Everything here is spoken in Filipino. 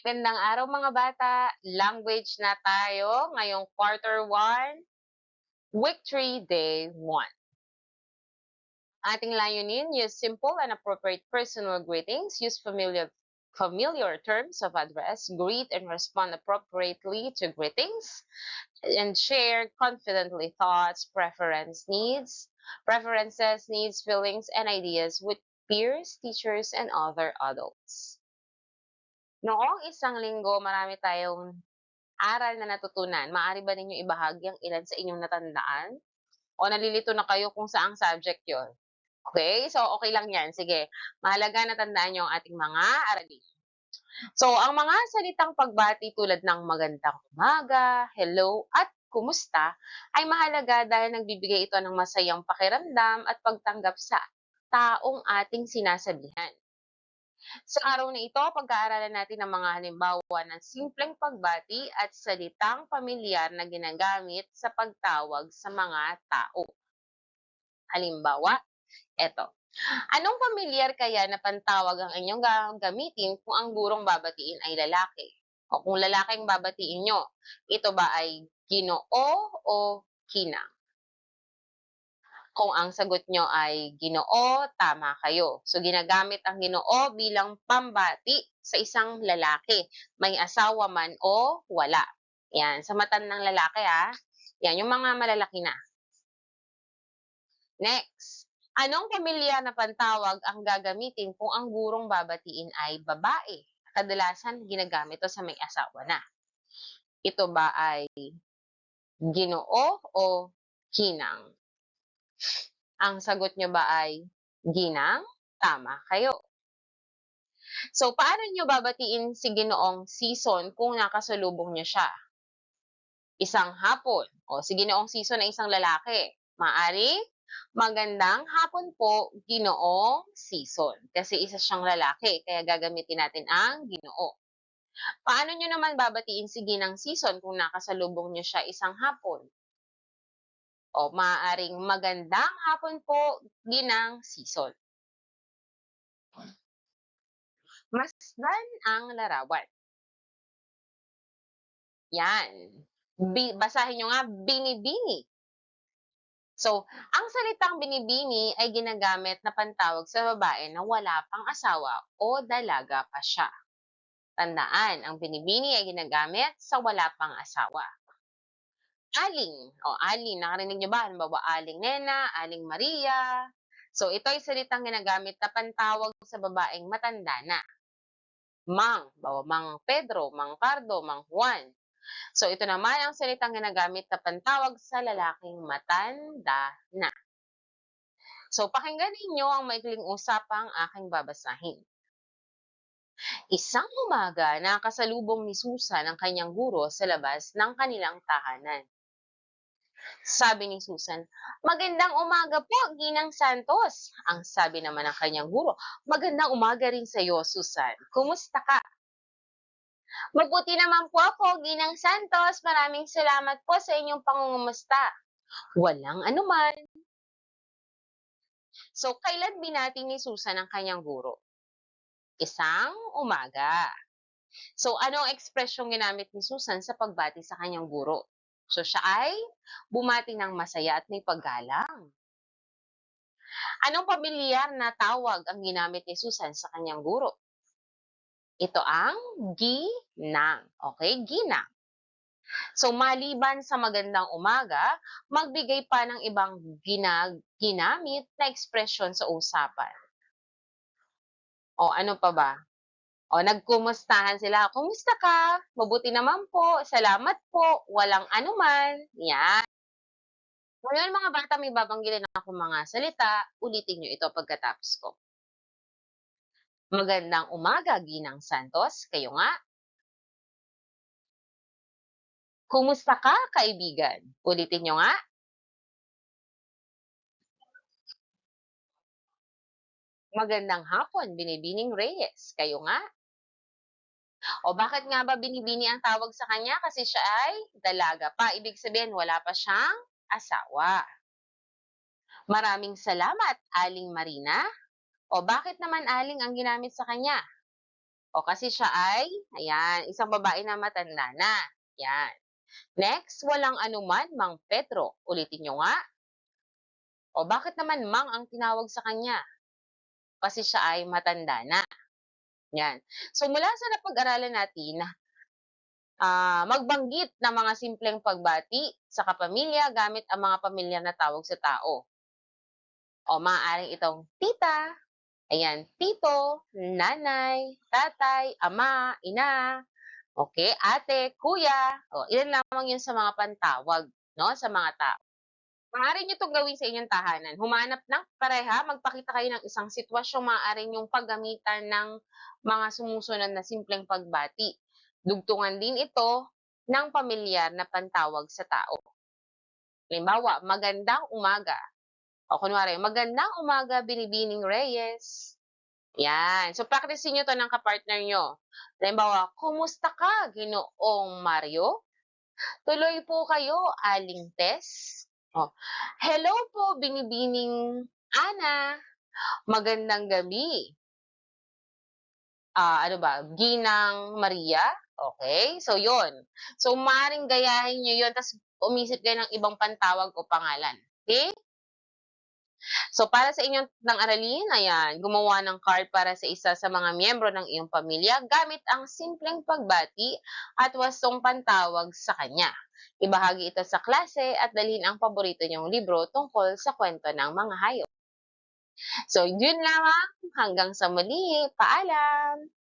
Magandang araw mga bata. Language na tayo ngayong quarter 1, week 3, day 1. Ating layunin, use simple and appropriate personal greetings. Use familiar familiar terms of address. Greet and respond appropriately to greetings. And share confidently thoughts, preference, needs, preferences, needs, feelings, and ideas with peers, teachers, and other adults. Noong isang linggo, marami tayong aral na natutunan. Maaari ba ninyo ibahagi ang ilan sa inyong natandaan? O nalilito na kayo kung saang subject yon? Okay? So, okay lang yan. Sige. Mahalaga na tandaan nyo ang ating mga aralin. So, ang mga salitang pagbati tulad ng magandang umaga, hello, at kumusta ay mahalaga dahil nagbibigay ito ng masayang pakiramdam at pagtanggap sa taong ating sinasabihan. Sa araw na ito, pag-aaralan natin ang mga halimbawa ng simpleng pagbati at salitang pamilyar na ginagamit sa pagtawag sa mga tao. Halimbawa, eto. Anong pamilyar kaya na pantawag ang inyong gagamitin kung ang gurong babatiin ay lalaki? O kung lalaking babatiin nyo, ito ba ay ginoo o kinang? Kung ang sagot nyo ay ginoo, tama kayo. So, ginagamit ang ginoo bilang pambati sa isang lalaki. May asawa man o wala. Yan, sa matan ng lalaki ha. Yan, yung mga malalaki na. Next. Anong pamilya na pantawag ang gagamitin kung ang gurong babatiin ay babae? Kadalasan, ginagamit ito sa may asawa na. Ito ba ay ginoo o kinang? Ang sagot nyo ba ay ginang? Tama kayo. So, paano nyo babatiin si Ginoong season kung nakasalubong nyo siya? Isang hapon. O, si Ginoong season ay isang lalaki. Maari, magandang hapon po, Ginoong season. Kasi isa siyang lalaki, kaya gagamitin natin ang Ginoo. Paano nyo naman babatiin si Ginang season kung nakasalubong nyo siya isang hapon? O maaaring magandang hapon po, ginang season. Masdan ang larawan. Yan. Bi basahin nyo nga, bini-bini. So, ang salitang binibini ay ginagamit na pantawag sa babae na wala pang asawa o dalaga pa siya. Tandaan, ang binibini ay ginagamit sa wala pang asawa. Aling. O, aling. Nakarinig niyo ba? Halimbawa, aling Nena, aling Maria. So, ito ay salitang ginagamit na pantawag sa babaeng matanda na. Mang. Bawa, Mang Pedro, Mang Cardo, Mang Juan. So, ito naman ang salitang ginagamit na pantawag sa lalaking matanda na. So, pakinggan ninyo ang maikling usapang aking babasahin. Isang umaga, nakasalubong ni Susan ang kanyang guro sa labas ng kanilang tahanan. Sabi ni Susan, magandang umaga po, Ginang Santos. Ang sabi naman ng kanyang guro, magandang umaga rin sa iyo, Susan. Kumusta ka? Mabuti naman po ako, Ginang Santos. Maraming salamat po sa inyong pangungumusta. Walang anuman. So, kailan binati ni Susan ang kanyang guro? Isang umaga. So, anong ekspresyong ginamit ni Susan sa pagbati sa kanyang guro? So siya ay bumati ng masaya at may paggalang. Anong pamilyar na tawag ang ginamit ni Susan sa kanyang guro? Ito ang ginang. Okay, ginang. So, maliban sa magandang umaga, magbigay pa ng ibang ginag ginamit na ekspresyon sa usapan. O, ano pa ba? O, nagkumustahan sila. Kumusta ka? Mabuti naman po. Salamat po. Walang anuman. Yan. Ngayon mga bata, may babanggitin ako mga salita. Ulitin nyo ito pagkatapos ko. Magandang umaga, Ginang Santos. Kayo nga. Kumusta ka, kaibigan? Ulitin nyo nga. Magandang hapon, Binibining Reyes. Kayo nga. O bakit nga ba binibini ang tawag sa kanya? Kasi siya ay dalaga pa. Ibig sabihin, wala pa siyang asawa. Maraming salamat, Aling Marina. O bakit naman Aling ang ginamit sa kanya? O kasi siya ay, ayan, isang babae na matanda na. Yan. Next, walang anuman, Mang Pedro. Ulitin nyo nga. O bakit naman Mang ang tinawag sa kanya? Kasi siya ay matanda na. Yan. So mula sa napag-aralan natin, ah, magbanggit ng mga simpleng pagbati sa kapamilya gamit ang mga pamilyar na tawag sa tao. O maaaring itong tita, ayan, tito, nanay, tatay, ama, ina, okay, ate, kuya. O, ilan lamang yun sa mga pantawag, no, sa mga tao. Maaari nyo itong gawin sa inyong tahanan. Humanap ng pareha, magpakita kayo ng isang sitwasyon, maaari nyong paggamitan ng mga sumusunod na simpleng pagbati. Dugtungan din ito ng pamilyar na pantawag sa tao. Halimbawa, magandang umaga. O kunwari, magandang umaga, Binibining Reyes. Yan. So, practicein nyo to ng kapartner nyo. Halimbawa, kumusta ka, Ginoong Mario? Tuloy po kayo, Aling Tess. Oh. Hello po, Binibining Ana. Magandang gabi. Ah, ano ba? Ginang Maria. Okay? So, yon. So, maring gayahin nyo yun, tapos umisip kayo ng ibang pantawag o pangalan. Okay? So, para sa inyong ng aralin, ayan, gumawa ng card para sa isa sa mga miyembro ng iyong pamilya gamit ang simpleng pagbati at wastong pantawag sa kanya. Ibahagi ito sa klase at dalhin ang paborito niyong libro tungkol sa kwento ng mga hayop. So, yun lamang. Hanggang sa muli. Paalam!